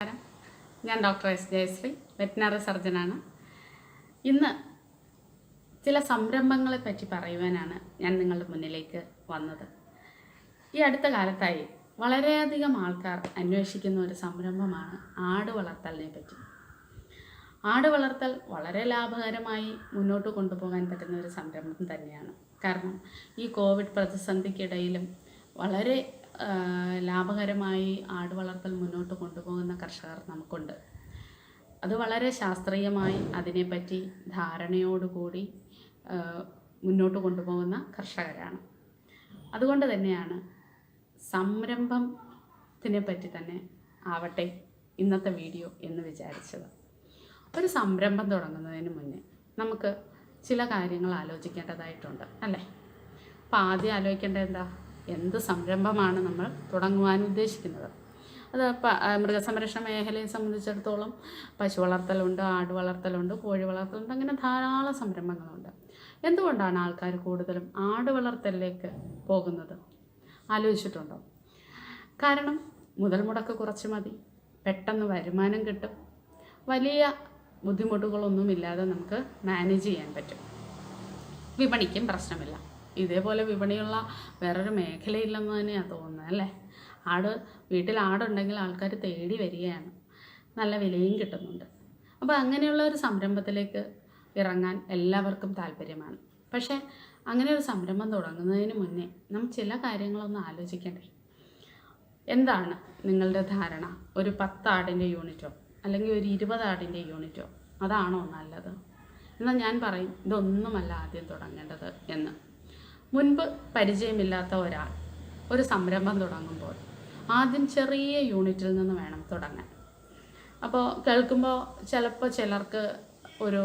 നമസ്കാരം. ഞാൻ doctor S Jayashree veterinary സർജനാണ്. ഇന്ന് ചില സംരംഭങ്ങളെ പറ്റി പറയുവാനാണ് ഞാൻ നിങ്ങളുടെ മുന്നിലേക്ക് വന്നത്. ഈ അടുത്ത കാലത്തായി വളരെയധികം ആൾക്കാർ അന്വേഷിക്കുന്ന ഒരു സംരംഭമാണ് ആട് വളർത്തലിനെ പറ്റി. ആട് വളർത്തൽ വളരെ ലാഭകരമായി മുന്നോട്ട് കൊണ്ടുപോകാൻ പറ്റുന്ന ഒരു സംരംഭം തന്നെയാണ്. കാരണം ഈ കോവിഡ് പ്രതിസന്ധിക്കിടയിലും വളരെ ലാഭകരമായി ആട് വളർത്തൽ മുന്നോട്ട് കൊണ്ടുപോകുന്ന കർഷകർ നമുക്കുണ്ട്. അത് വളരെ ശാസ്ത്രീയമായി അതിനെപ്പറ്റി ധാരണയോടുകൂടി മുന്നോട്ട് കൊണ്ടുപോകുന്ന കർഷകരാണ്. അതുകൊണ്ട് തന്നെയാണ് സംരംഭത്തിനെ പറ്റി തന്നെ ആവട്ടെ ഇന്നത്തെ വീഡിയോ എന്ന് വിചാരിച്ചത്. ഒരു സംരംഭം തുടങ്ങുന്നതിന് മുന്നേ നമുക്ക് ചില കാര്യങ്ങൾ ആലോചിക്കേണ്ടതായിട്ടുണ്ട് അല്ലേ? അപ്പോൾ ആദ്യം ആലോചിക്കേണ്ടത് എന്താ? എന്ത് സംരംഭമാണ് നമ്മൾ തുടങ്ങുവാൻ ഉദ്ദേശിക്കുന്നത്. അത് മൃഗസംരക്ഷണ മേഖലയെ സംബന്ധിച്ചിടത്തോളം പശു വളർത്തലുണ്ട് ആട് വളർത്തലുണ്ട് കോഴി വളർത്തലുണ്ട് അങ്ങനെ ധാരാളം സംരംഭങ്ങളുണ്ട്. എന്തുകൊണ്ടാണ് ആൾക്കാർ കൂടുതലും ആട് വളർത്തലിലേക്ക് പോകുന്നത്? ആലോചിച്ചിട്ടുണ്ടോ? കാരണം മുതൽ മുടക്ക് കുറച്ച് മതി പെട്ടെന്ന് വരുമാനം കിട്ടും വലിയ ബുദ്ധിമുട്ടുകളൊന്നുമില്ലാതെ നമുക്ക് മാനേജ് ചെയ്യാൻ പറ്റും. വിപണിക്കും പ്രശ്നമില്ല. ഇതേപോലെ വിപണിയുള്ള വേറൊരു മേഖലയില്ലെന്ന് തന്നെയാണ് തോന്നുന്നത് അല്ലേ? ആട് വീട്ടിൽ ആടുണ്ടെങ്കിൽ ആൾക്കാർ തേടി വരികയാണ്. നല്ല വിലയും കിട്ടുന്നുണ്ട്. അപ്പോൾ അങ്ങനെയുള്ള ഒരു സംരംഭത്തിലേക്ക് ഇറങ്ങാൻ എല്ലാവർക്കും താല്പര്യമാണ്. പക്ഷേ അങ്ങനെ ഒരു സംരംഭം തുടങ്ങുന്നതിന് മുന്നേ നാം ചില കാര്യങ്ങളൊന്ന് ആലോചിക്കണ്ടേ? എന്താണ് നിങ്ങളുടെ ധാരണ? ഒരു പത്ത് ആടിന്റെ യൂണിറ്റോ? അല്ലെങ്കിൽ ഒരു ഇരുപത് ആടിന്റെ യൂണിറ്റോ? അതാണോ നല്ലത്? എന്നാൽ ഞാൻ പറയും ഇതൊന്നുമല്ല ആദ്യം തുടങ്ങേണ്ടത് എന്ന്. മുൻപ് പരിചയമില്ലാത്ത ഒരാൾ ഒരു സംരംഭം തുടങ്ങുമ്പോൾ ആദ്യം ചെറിയ യൂണിറ്റിൽ നിന്ന് വേണം തുടങ്ങാൻ. അപ്പോൾ കേൾക്കുമ്പോൾ ചിലപ്പോൾ ചിലർക്ക് ഒരു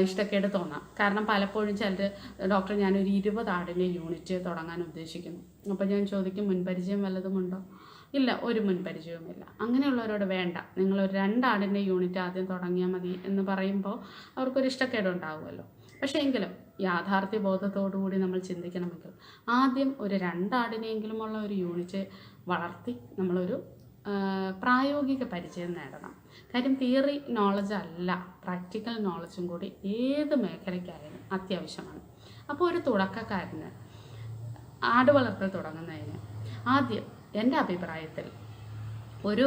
ഇഷ്ടക്കേട് തോന്നാം. കാരണം പലപ്പോഴും ചിലർ ഡോക്ടർ ഞാനൊരു ഇരുപത് ആടിന്റെ യൂണിറ്റ് തുടങ്ങാൻ ഉദ്ദേശിക്കുന്നു. അപ്പോൾ ഞാൻ ചോദിക്കും മുൻപരിചയം വല്ലതുമുണ്ടോ ഇല്ല ഒരു മുൻപരിചയവുമില്ല. അങ്ങനെയുള്ളവരോട് വേണ്ട. നിങ്ങളൊരു രണ്ടാടിന്റെ യൂണിറ്റ് ആദ്യം തുടങ്ങിയാൽ മതി എന്ന് പറയുമ്പോൾ അവർക്കൊരു ഇഷ്ടക്കേട് ഉണ്ടാവുമല്ലോ. പക്ഷേ എങ്കിലും യാഥാർത്ഥ്യ ബോധത്തോടു കൂടി നമ്മൾ ചിന്തിക്കണമെങ്കിൽ ആദ്യം ഒരു രണ്ടാടിനെങ്കിലുമുള്ള ഒരു യൂണിറ്റ് വളർത്തി നമ്മളൊരു പ്രായോഗിക പരിചയം നേടണം. കാര്യം തിയറി നോളജ് അല്ല പ്രാക്ടിക്കൽ നോളജും കൂടി ഏത് മേഖലയ്ക്കായാലും അത്യാവശ്യമാണ്. അപ്പോൾ ഒരു തുടക്കക്കാരന് ആട് വളർത്തൽ തുടങ്ങുന്നതിന് ആദ്യം എന്റെ അഭിപ്രായത്തിൽ ഒരു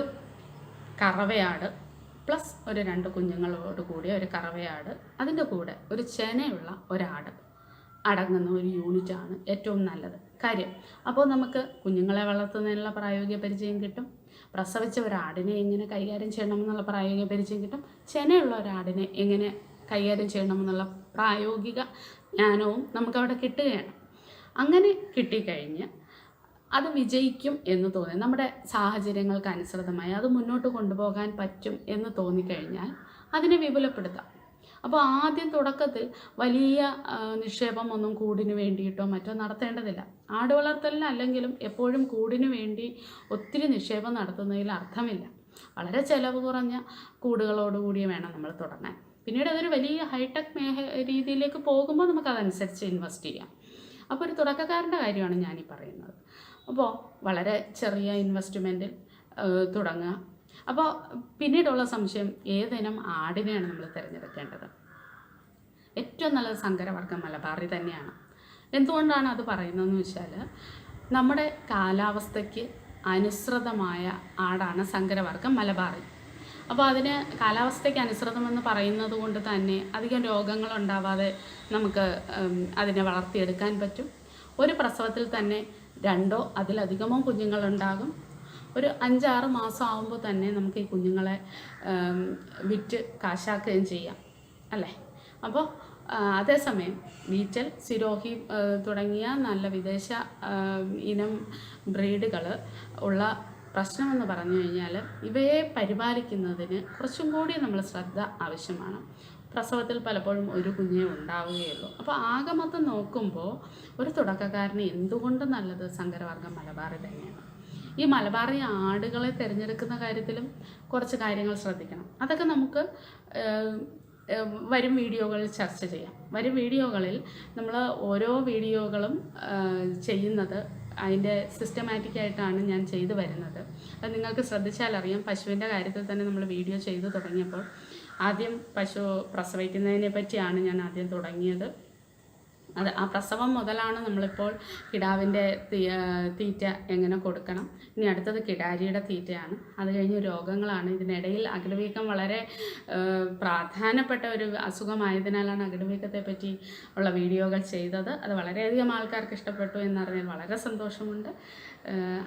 കറവയാട് പ്ലസ് ഒരു രണ്ട് കുഞ്ഞുങ്ങളോട് കൂടിയ ഒരു കറവയാട് അതിന്റെ കൂടെ ഒരു ചെനയുള്ള ഒരാട് അടങ്ങുന്ന ഒരു യൂണിറ്റാണ് ഏറ്റവും നല്ലത്. കാര്യം അപ്പോൾ നമുക്ക് കുഞ്ഞുങ്ങളെ വളർത്തുന്നതിനുള്ള പ്രായോഗിക പരിചയം കിട്ടും പ്രസവിച്ച ഒരാടിനെ എങ്ങനെ കൈകാര്യം ചെയ്യണമെന്നുള്ള പ്രായോഗിക പരിചയം കിട്ടും ചെനയുള്ള ഒരാടിനെ എങ്ങനെ കൈകാര്യം ചെയ്യണമെന്നുള്ള പ്രായോഗിക ജ്ഞാനവും നമുക്കവിടെ കിട്ടുകയാണ്. അങ്ങനെ കിട്ടിക്കഴിഞ്ഞ് അത് വിജയിക്കും എന്ന് തോന്നി. നമ്മുടെ സാഹചര്യങ്ങൾക്ക് അനുസൃതമായി അത് മുന്നോട്ട് കൊണ്ടുപോകാൻ പറ്റും എന്ന് തോന്നിക്കഴിഞ്ഞാൽ അതിനെ വിപുലപ്പെടുത്താം. അപ്പോൾ ആദ്യം തുടക്കത്തിൽ വലിയ നിക്ഷേപം ഒന്നും കൂടിന് വേണ്ടിയിട്ടോ മറ്റോ നടത്തേണ്ടതില്ല. ആട് വളർത്തലിനല്ലെങ്കിലും എപ്പോഴും കൂടിനു വേണ്ടി ഒത്തിരി നിക്ഷേപം നടത്തുന്നതിൽ അർത്ഥമില്ല. വളരെ ചിലവ് കുറഞ്ഞ കൂടുകളോടുകൂടി വേണം നമ്മൾ തുടങ്ങാൻ. പിന്നീട് അതൊരു വലിയ ഹൈടെക് മേഖ രീതിയിലേക്ക് പോകുമ്പോൾ നമുക്കതനുസരിച്ച് ഇൻവെസ്റ്റ് ചെയ്യാം. അപ്പോൾ ഒരു തുടക്കക്കാരന്റെ കാര്യമാണ് ഞാനീ പറയുന്നത്. അപ്പോൾ വളരെ ചെറിയ ഇൻവെസ്റ്റ്മെന്റിൽ തുടങ്ങുക. അപ്പോൾ പിന്നീടുള്ള സംശയം ഏതിനം ആടിനെയാണ് നമ്മൾ തിരഞ്ഞെടുക്കേണ്ടത്? ഏറ്റവും നല്ലത് സങ്കരവർഗം മലബാറി തന്നെയാണ്. എന്തുകൊണ്ടാണ് അത് പറയുന്നതെന്ന് വെച്ചാൽ നമ്മുടെ കാലാവസ്ഥയ്ക്ക് അനുസൃതമായ ആടാണ് സങ്കരവർഗം മലബാറി. അപ്പോൾ അതിന് കാലാവസ്ഥയ്ക്ക് അനുസൃതമെന്ന് പറയുന്നത് കൊണ്ട് തന്നെ അധികം രോഗങ്ങൾ ഉണ്ടാവാതെ നമുക്ക് അതിനെ വളർത്തിയെടുക്കാൻ പറ്റും. ഒരു പ്രസവത്തിൽ തന്നെ രണ്ടോ അതിലധികമോ കുഞ്ഞുങ്ങളുണ്ടാകും. ഒരു അഞ്ചാറ് മാസം ആകുമ്പോൾ തന്നെ നമുക്ക് ഈ കുഞ്ഞുങ്ങളെ വിറ്റ് കാശാക്കുകയും ചെയ്യാം. അല്ലേ? അപ്പോൾ അതേസമയം ബീറ്റൽ സിരോഹി തുടങ്ങിയ നല്ല വിദേശ ഇനം ബ്രീഡുകൾ ഉള്ള പ്രശ്നമെന്ന് പറഞ്ഞു കഴിഞ്ഞാൽ ഇവയെ പരിപാലിക്കുന്നതിന് കുറച്ചും കൂടി നമ്മൾ ശ്രദ്ധ ആവശ്യമാണ്. പ്രസവത്തിൽ പലപ്പോഴും ഒരു കുഞ്ഞേ ഉണ്ടാവുകയുള്ളൂ. അപ്പോൾ ആകെ മൊത്തം നോക്കുമ്പോൾ ഒരു തുടക്കക്കാരന് എന്തുകൊണ്ട് നല്ലത് സങ്കരവർഗം മലബാറി തന്നെയാണ്? ഈ മലബാറി ആടുകളെ തിരഞ്ഞെടുക്കുന്ന കാര്യത്തിലും കുറച്ച് കാര്യങ്ങൾ ശ്രദ്ധിക്കണം. അതൊക്കെ നമുക്ക് വരും വീഡിയോകളിൽ ചർച്ച ചെയ്യാം. വരും വീഡിയോകളിൽ നമ്മൾ ഓരോ വീഡിയോകളും ചെയ്യുന്നത് അതിന്റെ സിസ്റ്റമാറ്റിക്കായിട്ടാണ് ഞാൻ ചെയ്തു വരുന്നത്. അത് നിങ്ങൾക്ക് ശ്രദ്ധിച്ചാൽ അറിയാം. പശുവിന്റെ കാര്യത്തിൽ തന്നെ നമ്മൾ വീഡിയോ ചെയ്തു തുടങ്ങിയപ്പോൾ ആദ്യം പശു പ്രസവിക്കുന്നതിനെ പറ്റിയാണ് ഞാൻ ആദ്യം തുടങ്ങിയത്. അത് ആ പ്രസവം മുതലാണ് നമ്മളിപ്പോൾ കിടാവിന്റെ തീറ്റ എങ്ങനെ കൊടുക്കണം. ഇനി അടുത്തത് കിടാരിയുടെ തീറ്റയാണ്. അത് കഴിഞ്ഞ് രോഗങ്ങളാണ്. ഇതിനിടയിൽ അകിടുവീക്കം വളരെ പ്രാധാന്യപ്പെട്ട ഒരു അസുഖമായതിനാലാണ് അകിടുവീക്കത്തെ പറ്റി ഉള്ള വീഡിയോകൾ ചെയ്തത്. അത് വളരെയധികം ആൾക്കാർക്ക് ഇഷ്ടപ്പെട്ടു എന്നറിഞ്ഞാൽ വളരെ സന്തോഷമുണ്ട്.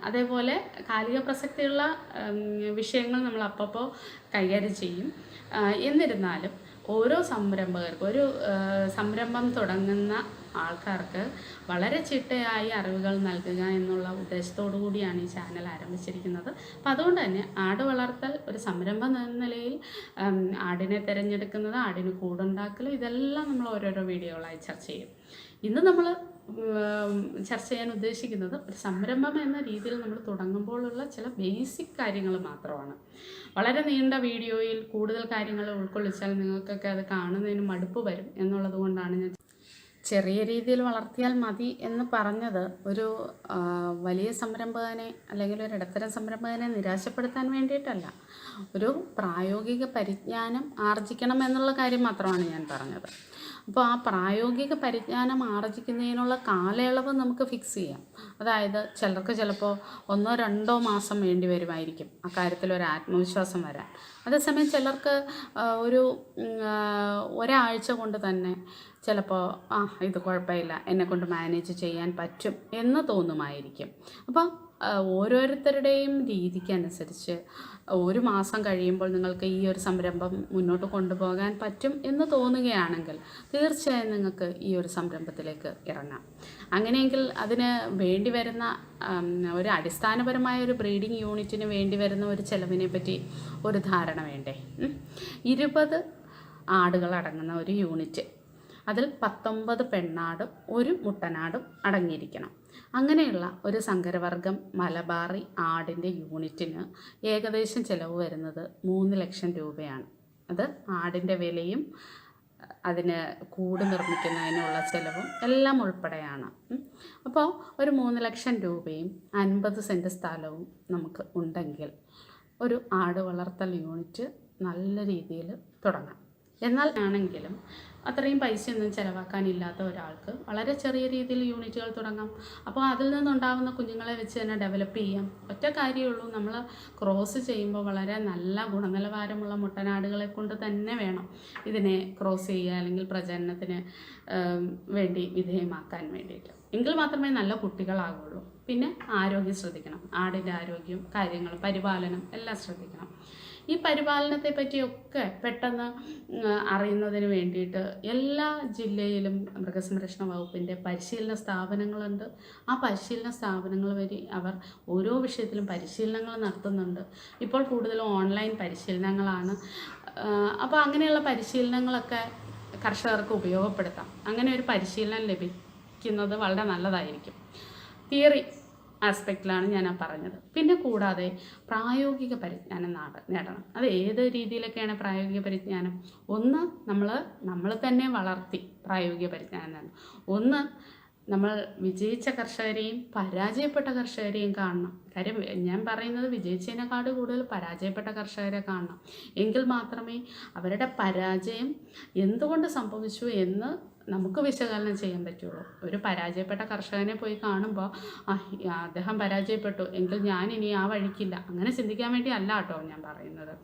അതേപോലെ കാലിക പ്രസക്തിയുള്ള വിഷയങ്ങൾ നമ്മൾ അപ്പപ്പോൾ കൈകാര്യം ചെയ്യും. എന്നിരുന്നാലും ഓരോ സംരംഭകർക്കും ഒരു സംരംഭം തുടങ്ങുന്ന ആൾക്കാർക്ക് വളരെ ചിട്ടയായി അറിവുകൾ നൽകുക എന്നുള്ള ഉദ്ദേശത്തോടു കൂടിയാണ് ഈ ചാനൽ ആരംഭിച്ചിരിക്കുന്നത്. അപ്പം അതുകൊണ്ട് തന്നെ ആട് വളർത്തൽ ഒരു സംരംഭം എന്ന നിലയിൽ ആടിനെ തിരഞ്ഞെടുക്കുന്നത് ആടിന് കൂടുണ്ടാക്കലും ഇതെല്ലാം നമ്മൾ ഓരോരോ വീഡിയോകളായി ചർച്ച ചെയ്യും. ഇന്ന് നമ്മൾ ചർച്ച ചെയ്യാൻ ഉദ്ദേശിക്കുന്നത് ഒരു സംരംഭം എന്ന രീതിയിൽ നമ്മൾ തുടങ്ങുമ്പോഴുള്ള ചില ബേസിക് കാര്യങ്ങൾ മാത്രമാണ്. വളരെ നീണ്ട വീഡിയോയിൽ കൂടുതൽ കാര്യങ്ങൾ ഉൾക്കൊള്ളിച്ചാൽ നിങ്ങൾക്കൊക്കെ അത് കാണുന്നതിന് മടുപ്പ് വരും എന്നുള്ളത് കൊണ്ടാണ് ഞാൻ ചെറിയ രീതിയിൽ വളർത്തിയാൽ മതി എന്ന് പറഞ്ഞത് ഒരു വലിയ സംരംഭകനെ അല്ലെങ്കിൽ ഒരു ഇടത്തരം സംരംഭകനെ നിരാശപ്പെടുത്താൻ വേണ്ടിയിട്ടല്ല. ഒരു പ്രായോഗിക പരിജ്ഞാനം ആർജിക്കണം എന്നുള്ള കാര്യം മാത്രമാണ് ഞാൻ പറഞ്ഞത്. അപ്പോൾ ആ പ്രായോഗിക പരിജ്ഞാനം ആർജിക്കുന്നതിനുള്ള കാലയളവ് നമുക്ക് ഫിക്സ് ചെയ്യാം. അതായത് ചിലർക്ക് ചിലപ്പോൾ ഒന്നോ രണ്ടോ മാസം വേണ്ടി വരുമായിരിക്കും അക്കാര്യത്തിൽ ഒരു ആത്മവിശ്വാസം വരാൻ. അതേസമയം ചിലർക്ക് ഒരു ഒരാഴ്ച കൊണ്ട് തന്നെ ചിലപ്പോൾ ആ ഇത് കുഴപ്പമില്ല എന്നെക്കൊണ്ട് മാനേജ് ചെയ്യാൻ പറ്റും എന്ന് തോന്നുമായിരിക്കും. അപ്പോൾ ഓരോരുത്തരുടെയും രീതിക്കനുസരിച്ച് ഒരു മാസം കഴിയുമ്പോൾ നിങ്ങൾക്ക് ഈ ഒരു സംരംഭം മുന്നോട്ട് കൊണ്ടുപോകാൻ പറ്റും എന്ന് തോന്നുകയാണെങ്കിൽ തീർച്ചയായും നിങ്ങൾക്ക് ഈ ഒരു സംരംഭത്തിലേക്ക് ഇറങ്ങാം. അങ്ങനെയെങ്കിൽ അതിന് വേണ്ടി വരുന്ന ഒരു അടിസ്ഥാനപരമായ ഒരു ബ്രീഡിംഗ് യൂണിറ്റിന് വേണ്ടി വരുന്ന ഒരു ചെലവിനെ പറ്റി ഒരു ധാരണ വേണ്ടേ. ഇരുപത് ആടുകൾ അടങ്ങുന്ന ഒരു യൂണിറ്റ്. അതിൽ പത്തൊമ്പത് പെണ്ണാടും ഒരു മുട്ടനാടും അടങ്ങിയിരിക്കണം. അങ്ങനെയുള്ള ഒരു സങ്കരവർഗം മലബാറി ആടിന്റെ യൂണിറ്റിന് ഏകദേശം ചിലവ് വരുന്നത് മൂന്ന് ലക്ഷം രൂപയാണ്. അത് ആടിന്റെ വിലയും അതിന് കൂട് നിർമ്മിക്കുന്നതിനുള്ള ചിലവും എല്ലാം ഉൾപ്പെടെയാണ്. അപ്പോൾ ഒരു മൂന്ന് ലക്ഷം രൂപയും അൻപത് സെന്റ് സ്ഥലവും നമുക്ക് ഉണ്ടെങ്കിൽ ഒരു ആട് വളർത്തൽ യൂണിറ്റ് നല്ല രീതിയിൽ തുടങ്ങാം. എന്നാൽ ആണെങ്കിലും അത്രയും പൈസയൊന്നും ചിലവാക്കാനില്ലാത്ത ഒരാൾക്ക് വളരെ ചെറിയ രീതിയിൽ യൂണിറ്റുകൾ തുടങ്ങാം. അപ്പോൾ അതിൽ നിന്നുണ്ടാകുന്ന കുഞ്ഞുങ്ങളെ വെച്ച് തന്നെ ഡെവലപ്പ് ചെയ്യാം. ഒറ്റ കാര്യമുള്ളൂ നമ്മൾ ക്രോസ് ചെയ്യുമ്പോൾ വളരെ നല്ല ഗുണനിലവാരമുള്ള മുട്ടനാടുകളെ കൊണ്ട് തന്നെ വേണം ഇതിനെ ക്രോസ് ചെയ്യുക അല്ലെങ്കിൽ പ്രചരണത്തിന് വേണ്ടി വിധേയമാക്കാൻ വേണ്ടിയിട്ട്. എങ്കിൽ മാത്രമേ നല്ല കുട്ടികളാകുള്ളൂ പിന്നെ ആരോഗ്യം ശ്രദ്ധിക്കണം. ആടിന്റെ ആരോഗ്യം കാര്യങ്ങൾ പരിപാലനം എല്ലാം ശ്രദ്ധിക്കണം. ഈ പരിപാലനത്തെ പറ്റിയൊക്കെ പെട്ടെന്ന് അറിയുന്നതിന് വേണ്ടിയിട്ട് എല്ലാ ജില്ലയിലും മൃഗസംരക്ഷണ വകുപ്പിന്റെ പരിശീലന സ്ഥാപനങ്ങളുണ്ട്. ആ പരിശീലന സ്ഥാപനങ്ങൾ വഴി അവർ ഓരോ വിഷയത്തിലും പരിശീലനങ്ങൾ നടത്തുന്നുണ്ട്. ഇപ്പോൾ കൂടുതലും ഓൺലൈൻ പരിശീലനങ്ങളാണ്. അപ്പോൾ അങ്ങനെയുള്ള പരിശീലനങ്ങളൊക്കെ കർഷകർക്ക് ഉപയോഗപ്പെടുത്താം. അങ്ങനെ ഒരു പരിശീലനം ലഭിക്കുന്നത് വളരെ നല്ലതായിരിക്കും. തിയറി. ആസ്പെക്റ്റിലാണ് ഞാൻ ആ പറഞ്ഞത്. പിന്നെ കൂടാതെ പ്രായോഗിക പരിജ്ഞാനം നാട നേടണം. അത് ഏത് രീതിയിലൊക്കെയാണ് പ്രായോഗിക പരിജ്ഞാനം? ഒന്ന് നമ്മൾ നമ്മൾ തന്നെ വളർത്തി പ്രായോഗിക പരിജ്ഞാനം നേടണം. ഒന്ന് നമ്മൾ വിജയിച്ച കർഷകരെയും പരാജയപ്പെട്ട കർഷകരെയും കാണണം. കാര്യം ഞാൻ പറയുന്നത് വിജയിച്ചതിനെക്കാട് കൂടുതൽ പരാജയപ്പെട്ട കർഷകരെ കാണണം. എങ്കിൽ മാത്രമേ അവരുടെ പരാജയം എന്തുകൊണ്ട് സംഭവിച്ചു എന്ന് നമുക്ക് വിശകലനം ചെയ്യാൻ പറ്റുള്ളൂ. ഒരു പരാജയപ്പെട്ട കർഷകനെ പോയി കാണുമ്പോൾ അദ്ദേഹം പരാജയപ്പെട്ടു എങ്കിൽ ഞാൻ ഇനി ആ വഴിക്കില്ല. അങ്ങനെ ചിന്തിക്കാൻ വേണ്ടി അല്ല കേട്ടോ ഞാൻ പറയുന്നത്.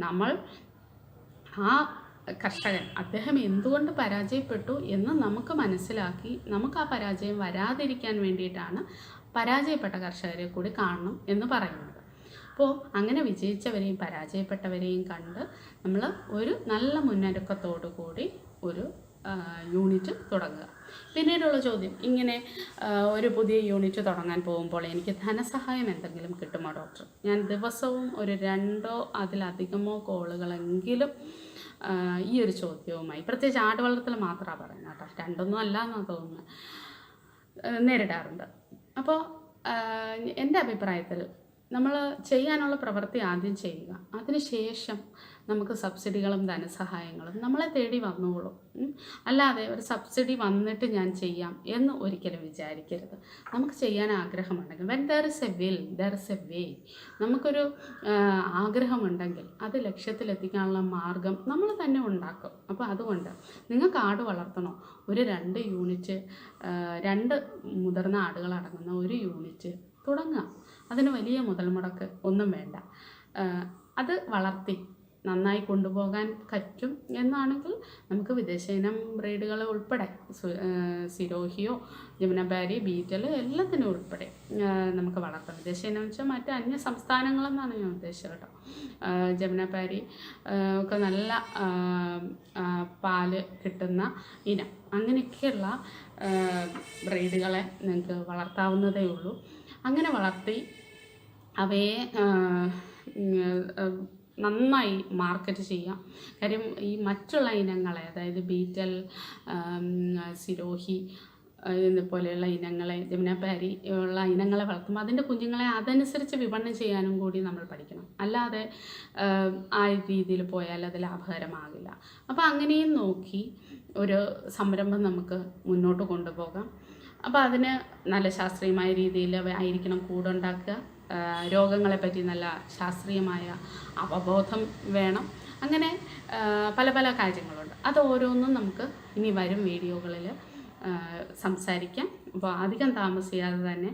നമ്മൾ ആ കർഷകൻ അദ്ദേഹം എന്തുകൊണ്ട് പരാജയപ്പെട്ടു എന്ന് നമുക്ക് മനസ്സിലാക്കി നമുക്ക് ആ പരാജയം വരാതിരിക്കാൻ വേണ്ടിയിട്ടാണ് പരാജയപ്പെട്ട കർഷകരെ കൂടി കാണണം എന്ന് പറയുന്നത്. അപ്പോൾ അങ്ങനെ വിജയിച്ചവരെയും പരാജയപ്പെട്ടവരെയും കണ്ട് നമ്മൾ ഒരു നല്ല മുന്നൊരുക്കത്തോടു കൂടി ഒരു യൂണിറ്റ് തുടങ്ങുക. പിന്നീടുള്ള ചോദ്യം ഇങ്ങനെ ഒരു പുതിയ യൂണിറ്റ് തുടങ്ങാൻ പോകുമ്പോൾ എനിക്ക് ധനസഹായം എന്തെങ്കിലും കിട്ടുമോ ഡോക്ടർ? ഞാൻ ദിവസവും ഒരു രണ്ടോ അതിലധികമോ കോളുകളെങ്കിലും ഈ ഒരു ചോദ്യവുമായി പ്രത്യേകിച്ച് ആട് വളർത്തൽ മാത്രമാണ് പറയുന്നത് കേട്ടോ. രണ്ടൊന്നും അല്ല എന്നാണ് തോന്നുന്നത് നേരിടാറുണ്ട്. അപ്പോൾ എന്റെ അഭിപ്രായത്തിൽ നമ്മൾ ചെയ്യാനുള്ള പ്രവൃത്തി ആദ്യം ചെയ്യുക. അതിനുശേഷം നമുക്ക് സബ്സിഡികളും ധനസഹായങ്ങളും നമ്മളെ തേടി വന്നോളും. അല്ലാതെ ഒരു സബ്സിഡി വന്നിട്ട് ഞാൻ ചെയ്യാം എന്ന് ഒരിക്കലും വിചാരിക്കരുത്. നമുക്ക് ചെയ്യാൻ ആഗ്രഹമുണ്ടെങ്കിൽ when there is a will there is a way നമുക്കൊരു ആഗ്രഹമുണ്ടെങ്കിൽ അത് ലക്ഷ്യത്തിലെത്തിക്കാനുള്ള മാർഗം നമ്മൾ തന്നെ ഉണ്ടാക്കും. അപ്പോൾ അതുകൊണ്ട് നിങ്ങൾക്ക് ആട് വളർത്തണോ? ഒരു രണ്ട് യൂണിറ്റ് രണ്ട് മുതിർന്ന ആടുകൾ അടങ്ങുന്ന ഒരു യൂണിറ്റ് തുടങ്ങാം. അതിന് വലിയ മുതൽ മുടക്ക് ഒന്നും വേണ്ട. അത് വളർത്തി നന്നായി കൊണ്ടുപോകാൻ പറ്റും എന്നാണെങ്കിൽ നമുക്ക് വിദേശ ഇനം ബ്രീഡുകൾ ഉൾപ്പെടെ സിരോഹിയോ ജമുനബാരി ബീറ്റൽ എല്ലാത്തിനും ഉൾപ്പെടെ നമുക്ക് വളർത്താം. വിദേശ ഇനം വെച്ചാൽ മറ്റ് അന്യ സംസ്ഥാനങ്ങളെന്നാണ് ഞാൻ ഉദ്ദേശിച്ചത് കേട്ടോ. ജമുനബാരി ഒക്കെ നല്ല പാൽ കിട്ടുന്ന ഇനം. അങ്ങനെയൊക്കെയുള്ള ബ്രീഡുകളെ നിങ്ങൾക്ക് വളർത്താവുന്നതേ ഉള്ളൂ. അങ്ങനെ വളർത്തി അവയെ നന്നായി മാർക്കറ്റ് ചെയ്യാം. കാര്യം ഈ മറ്റുള്ള ഇനങ്ങളെ അതായത് ബീറ്റൽ സിരോഹി ഇതുപോലെയുള്ള ഇനങ്ങളെ ജമുനാപ്പാരി ഉള്ള ഇനങ്ങളെ വളർത്തുമ്പോൾ അതിന്റെ കുഞ്ഞുങ്ങളെ അതനുസരിച്ച് വിപണനം ചെയ്യാനും കൂടി നമ്മൾ പഠിക്കണം. അല്ലാതെ ആ, രീതിയിൽ പോയാൽ അത് ലാഭകരമാകില്ല. അപ്പോൾ അങ്ങനെയും നോക്കി ഒരു സംരംഭം നമുക്ക് മുന്നോട്ട് കൊണ്ടുപോകാം. അപ്പോൾ അതിന് നല്ല ശാസ്ത്രീയമായ രീതിയിൽ ആയിരിക്കണം കൂടുണ്ടാക്കുക രോഗങ്ങളെപ്പറ്റി നല്ല ശാസ്ത്രീയമായ അവബോധം വേണം. അങ്ങനെ പല പല കാര്യങ്ങളുണ്ട്. അത് ഓരോന്നും നമുക്ക് ഇനി വരും വീഡിയോകളിൽ സംസാരിക്കാം. അപ്പോൾ അധികം താമസിയാതെ തന്നെ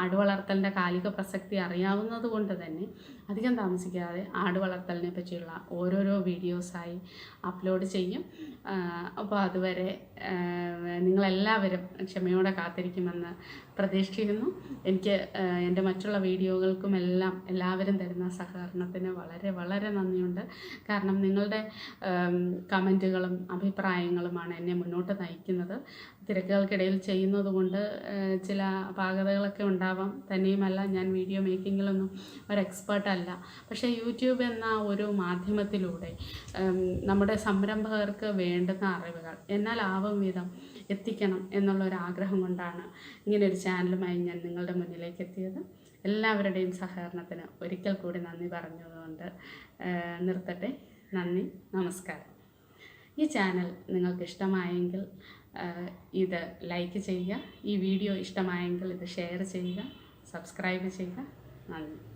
ആടുവളർത്തലിന്റെ ആട് വളർത്തലിന്റെ കാലിക പ്രസക്തി അറിയാവുന്നത് കൊണ്ട് തന്നെ അധികം താമസിക്കാതെ ആടുവളർത്തലിനെ പറ്റിയുള്ള ഓരോരോ വീഡിയോസായി അപ്ലോഡ് ചെയ്യും. അപ്പോൾ അതുവരെ നിങ്ങളെല്ലാവരും ക്ഷമയോടെ കാത്തിരിക്കുമെന്ന് പ്രതീക്ഷിക്കുന്നു. എനിക്ക് എന്റെ മറ്റുള്ള വീഡിയോകൾക്കും എല്ലാം എല്ലാവരും തരുന്ന സഹകരണത്തിന് വളരെ വളരെ നന്ദിയുണ്ട്. കാരണം നിങ്ങളുടെ കമന്റുകളും അഭിപ്രായങ്ങളുമാണ് എന്നെ മുന്നോട്ട് നയിക്കുന്നത്. തിരക്കുകൾക്കിടയിൽ ചെയ്യുന്നത് കൊണ്ട് ചില അപാകതകളൊക്കെ ഉണ്ടാവാം. തന്നെയുമല്ല ഞാൻ വീഡിയോ മേക്കിങ്ങിലൊന്നും ഒരു എക്സ്പേർട്ട് അല്ല പക്ഷേ യൂട്യൂബ് എന്ന ഒരു മാധ്യമത്തിലൂടെ നമ്മുടെ സംരംഭകർക്ക് വേണ്ടുന്ന അറിവുകൾ എന്നാൽ ആവും വിധം എത്തിക്കണം എന്നുള്ള ഒരു ആഗ്രഹം കൊണ്ടാണ് ഇങ്ങനെ ഒരു ചാനലുമായി ഞാൻ നിങ്ങളുടെ മുന്നിലേക്ക് എത്തിയത് എല്ലാവരുടെയും സഹകരണത്തിന് ഒരിക്കൽ കൂടി നന്ദി പറഞ്ഞതുകൊണ്ട് നിർത്തട്ടെ. നന്ദി. നമസ്കാരം. ഈ ചാനൽ നിങ്ങൾക്ക് ഇഷ്ടമായെങ്കിൽ ഇത് ലൈക്ക് ചെയ്യുക. ഈ വീഡിയോ ഇഷ്ടമായെങ്കിൽ ഇത് ഷെയർ ചെയ്യുക. സബ്സ്ക്രൈബ് ചെയ്യുക. നന്ദി.